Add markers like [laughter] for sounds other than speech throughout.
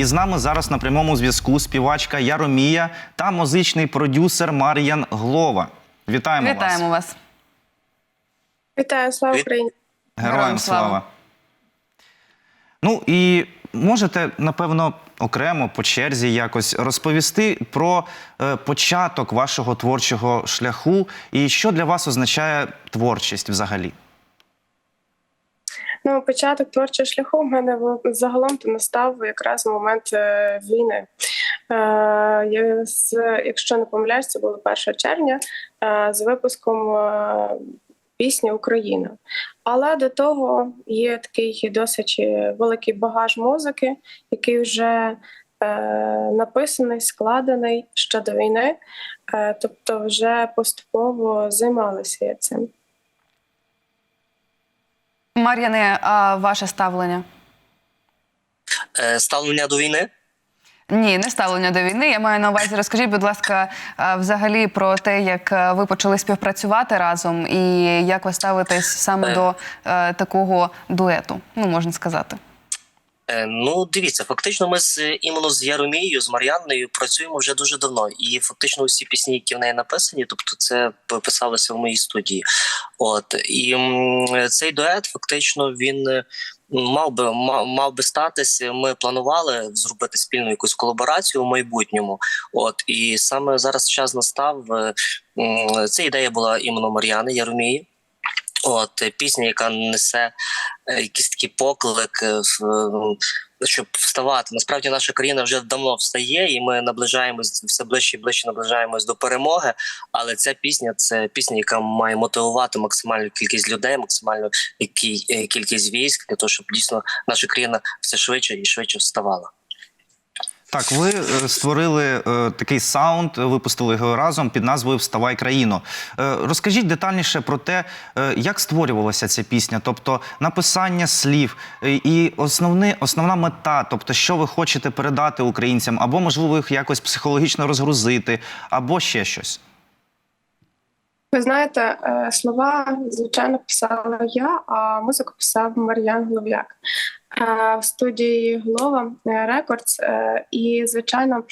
І з нами зараз на прямому зв'язку співачка Яромія та музичний продюсер Мар'ян Глова. Вітаємо, Вітаємо вас. вас. Вітаю, слава Україні! Героям Героям слава. слава. Ну і можете, напевно, окремо по черзі якось розповісти про е, початок вашого творчого шляху і що для вас означає творчість взагалі. Ну, початок творчого шляху в мене загалом то настав якраз момент е, війни. Е, я якщо не помиляюсь, це було 1 червня е, з випуском пісні Україна. Але до того є такий досить великий багаж музики, який вже написаний, складений ще до війни. Тобто, вже поступово займалася я цим. Мар'яне, а ваше ставлення? Е, Ставлення до війни. Ні, не ставлення до війни. Я маю на увазі. Розкажіть, будь ласка, взагалі про те, як ви почали співпрацювати разом, і як ви ставитесь саме Е. до е, такого дуету, ну можна сказати. Е, Ну, дивіться, фактично, ми з іменно з Яромією, з Мар'янною працюємо вже дуже давно. І фактично усі пісні, які в неї написані, тобто це писалося в моїй студії. От і цей дует, фактично, він. е, Мав би мав, би статися. Ми планували зробити спільну якусь колаборацію у майбутньому. От і саме зараз час настав. е, Ця ідея була іменно Мар'яни Яромії. От е, пісня, яка несе е, якийсь такий поклик, е, щоб вставати. Насправді наша країна вже давно встає, і ми наближаємось все ближче і ближче наближаємось до перемоги. Але ця пісня це пісня, яка має мотивувати максимальну кількість людей, максимальну кількість військ для того, щоб дійсно наша країна все швидше і швидше вставала. Так, ви е, створили е, такий саунд, випустили його разом під назвою Вставай країно. Е, розкажіть детальніше про те, як створювалася ця пісня, тобто написання слів і основне, основна мета, тобто, що ви хочете передати українцям, або можливо їх якось психологічно розгрузити, або ще щось. Ви знаєте, слова звичайно писала я, а музику писав Мар'ян Голов'як в студії Глова Рекордс. І звичайно,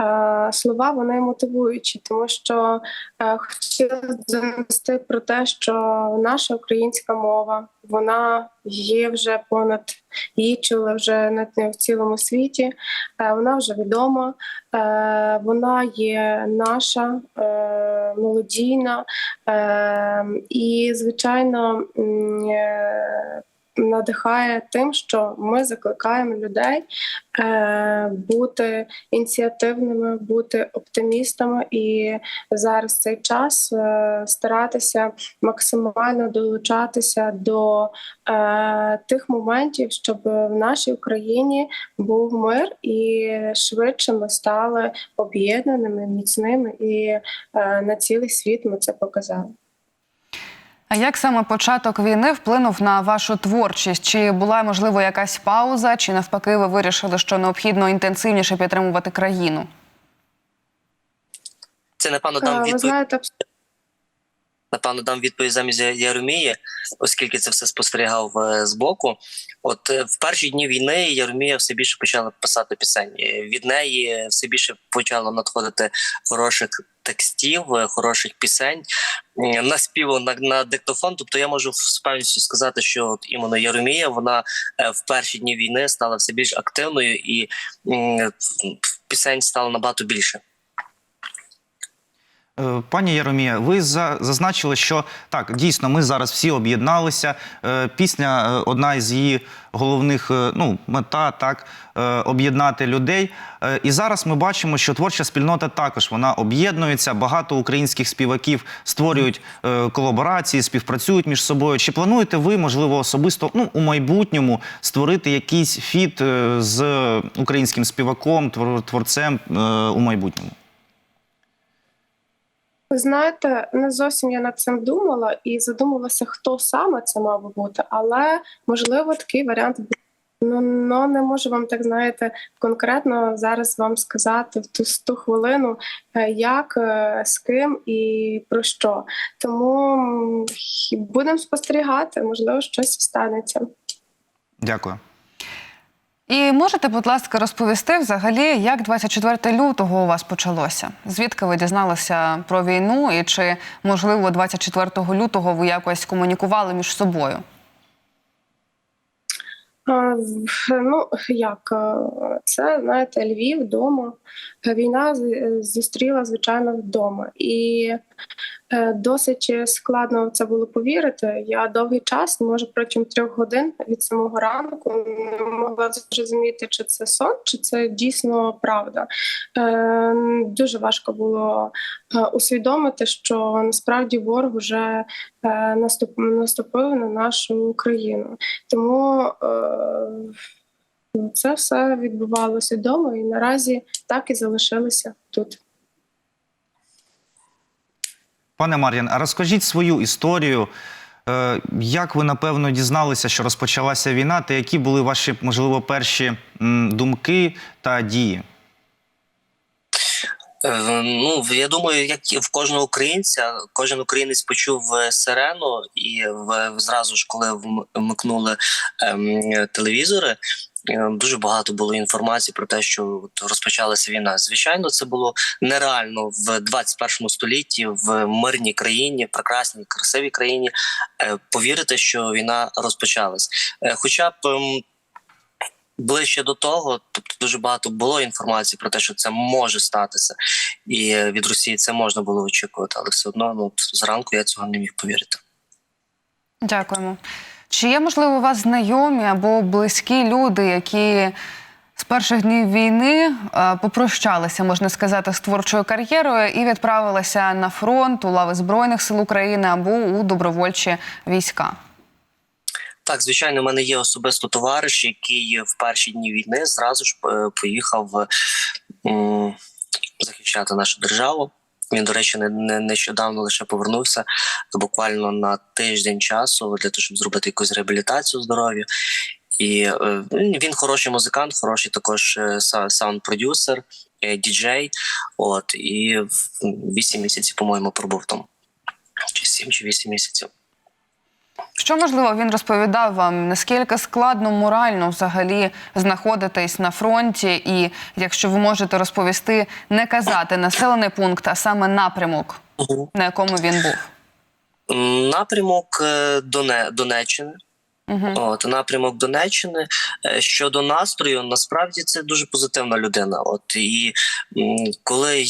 е, слова вони мотивуючі, тому що е, хотіла донести про те, що наша українська мова вона є вже понад її чули вже на в цілому світі. Е, Вона вже відома, е, вона є наша е, молодійна. Е, і, звичайно, е, надихає тим, що ми закликаємо людей е, бути ініціативними, бути оптимістами і зараз цей час е, старатися максимально долучатися до е, тих моментів, щоб в нашій Україні був мир і швидше ми стали об'єднаними, міцними, і е, на цілий світ ми це показали. А як саме початок війни вплинув на вашу творчість? Чи була можливо якась пауза, чи навпаки, ви вирішили, що необхідно інтенсивніше підтримувати країну? Це напевно там відповідь. Напевно, дам відповідь замість Яромії, оскільки це все спостерігав е, збоку. От е, в перші дні війни Яромія все більше почала писати пісень. Е, Від неї все більше почало надходити хороших текстів, хороших пісень. На співу на, на диктофон. Тобто я можу з певністю сказати, що от іменно Яромія вона в перші дні війни стала все більш активною і м, пісень стало набагато більше. Е, Пані Яромія, ви за- зазначили, що так, дійсно, ми зараз всі об'єдналися. Е, Пісня, е, одна із її головних ну, мета, так, об'єднати людей. І зараз ми бачимо, що творча спільнота також вона об'єднується. Багато українських співаків створюють колаборації, співпрацюють між собою. Чи плануєте ви, можливо, особисто ну, у майбутньому створити якийсь фіт з українським співаком, твор- творцем у майбутньому? Ви знаєте, не зовсім я над цим думала і задумалася, хто саме це мав бути, але можливо такий варіант був. Ну, ну не можу вам так знаєте конкретно зараз вам сказати в ту, ту хвилину, е, як, е, з ким і про що. Тому будемо спостерігати, можливо, щось станеться. Дякую. І можете, будь ласка, розповісти взагалі, як 24 лютого у вас почалося? Звідки ви дізналися про війну, і чи можливо 24 лютого ви якось комунікували між собою? Ну як це знаєте, Львів вдома. Війна зустріла звичайно вдома, і е, досить складно в це було повірити. Я довгий час, може протягом трьох годин від самого ранку, могла зрозуміти, чи це сон, чи це дійсно правда. Е, Дуже важко було е, усвідомити, що насправді ворог вже наступив на нашу Україну. Тому це все відбувалося вдома, і наразі так і залишилися тут. Пане Мар'ян, а розкажіть свою історію. Е, Як ви напевно дізналися, що розпочалася війна, та які були ваші, можливо, перші думки та дії? Е, Ну, я думаю, як і в кожного українця, кожен українець почув е, сирену, і в, зразу ж, коли вмикнули ем, телевізори, дуже багато було інформації про те, що от розпочалася війна. Звичайно, це було нереально в 21 столітті, в мирній країні, прекрасній, красивій країні, е, повірити, що війна розпочалась. Е, Хоча б. ем, Ближче до того, тобто дуже багато було інформації про те, що це може статися, і е, від Росії це можна було очікувати, але все одно ну зранку я цього не міг повірити. Дякуємо. Чи є, можливо, у вас знайомі або близькі люди, які з перших днів війни е, попрощалися, можна сказати, з творчою кар'єрою і відправилися на фронт у лави Збройних сил України або у добровольчі війська? Так, звичайно, в мене є особисто товариш, який в перші дні війни зразу ж е, поїхав захищати нашу державу. Він, до речі, не, не нещодавно лише повернувся буквально на тиждень часу для того, щоб зробити якусь реабілітацію здоров'я. І е, він хороший музикант, хороший також е, са- саунд-продюсер, е, діджей. От і в- вісім місяців, по-моєму, пробув там. Чи сім, чи вісім місяців. Що можливо він розповідав вам? Наскільки складно морально взагалі знаходитись на фронті? І якщо ви можете розповісти, не казати населений пункт, а саме напрямок, на якому він був? Напрямок е, Доне, Донеччини. Угу. От напрямок Донеччини Е, щодо настрою, насправді це дуже позитивна людина. От і коли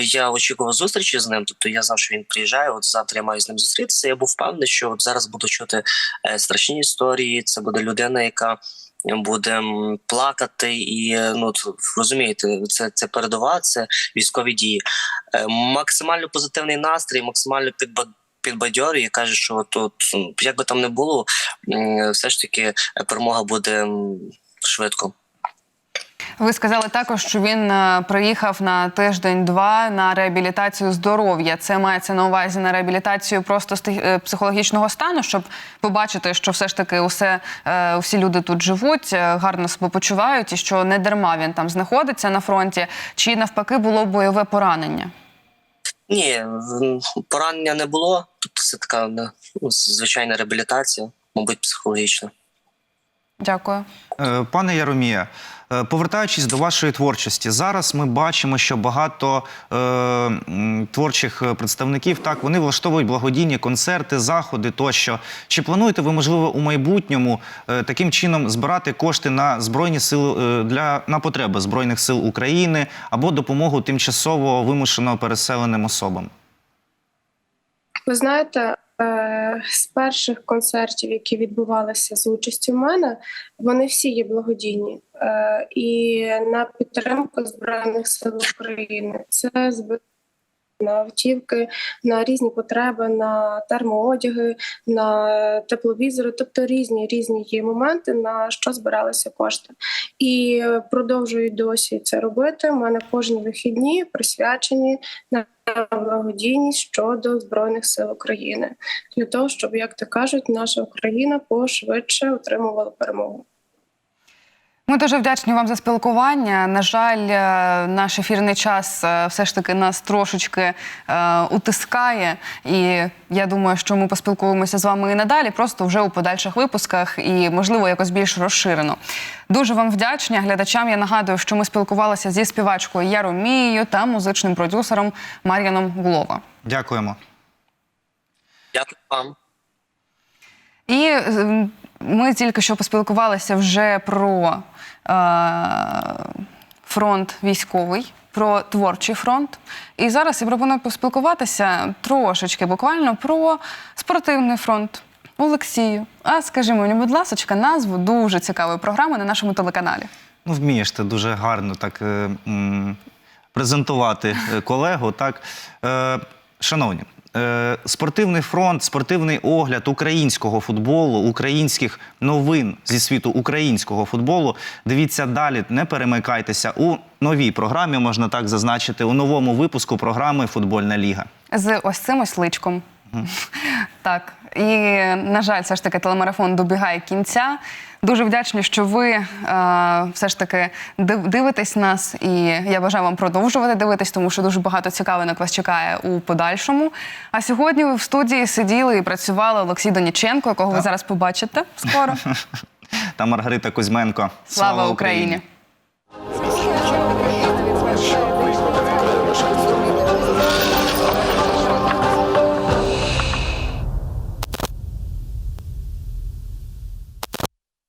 я очікував зустрічі з ним, тобто я знав, що він приїжджає. От завтра я маю з ним зустрітися. Я був впевнений, що от зараз буду чути е, страшні історії. Це буде людина, яка буде плакати, і ну розумієте, це, це передова, це військові дії. Е, Максимально позитивний настрій, максимально підба. Підбадьорює, каже, що от, як би там не було, все ж таки е, перемога буде швидко. Ви сказали також, що він е, приїхав на тиждень-два на реабілітацію здоров'я. Це мається на увазі на реабілітацію просто е, психологічного стану, щоб побачити, що все ж таки усе е, усі люди тут живуть, е, гарно себе почувають, і що не дарма він там знаходиться на фронті, чи навпаки було бойове поранення. Ні, поранення не було. Це така не, ну, звичайна реабілітація, мабуть, психологічна. Дякую. Е, Пане Яромія, е, повертаючись до вашої творчості, зараз ми бачимо, що багато е, творчих е, представників так вони влаштовують благодійні концерти, заходи тощо. Чи плануєте ви, можливо, у майбутньому е, таким чином збирати кошти на збройні сили е, для на потреби збройних сил України або допомогу тимчасово вимушено переселеним особам? Ви знаєте, е, з перших концертів, які відбувалися з участю мене, вони всі є благодійні. Е, І на підтримку Збройних сил України це на автівки, на різні потреби, на термоодяги, на тепловізори, тобто різні різні є моменти, на що збиралися кошти. І е, продовжую досі це робити. У мене кожні вихідні присвячені на благодійність щодо збройних сил України для того, щоб, як то кажуть, наша Україна пошвидше отримувала перемогу. Ми дуже вдячні вам за спілкування. На жаль, е, наш ефірний час е, все ж таки нас трошечки е, утискає. І я думаю, що ми поспілкуємося з вами і надалі, просто вже у подальших випусках і, можливо, якось більш розширено. Дуже вам вдячні. Глядачам я нагадую, що ми спілкувалися зі співачкою Яромією та музичним продюсером Мар'яном Глова. Дякуємо. Дякую вам. І е, ми тільки що поспілкувалися вже про е, фронт військовий, про творчий фронт. І зараз я пропоную поспілкуватися трошечки, буквально про спортивний фронт. Олексію, а скажи мені, будь ласка, назву дуже цікавої програми на нашому телеканалі. Ну, вмієш ти дуже гарно так е, презентувати е, колегу. Так. Е, шановні, спортивний фронт, спортивний огляд українського футболу, українських новин зі світу українського футболу. Дивіться далі, не перемикайтеся у новій програмі, можна так зазначити, у новому випуску програми Футбольна ліга. з ось цим ось личком. [laughs] Так. І, на жаль, все ж таки телемарафон добігає кінця. Дуже вдячні, що ви е, все ж таки дивитесь нас, і я бажаю вам продовжувати дивитись, тому що дуже багато цікавинок вас чекає у подальшому. А сьогодні ви в студії сиділи і працювали Олексій Доніченко, якого ви зараз побачите скоро. [laughs] Та Маргарита Кузьменко. Слава Україні!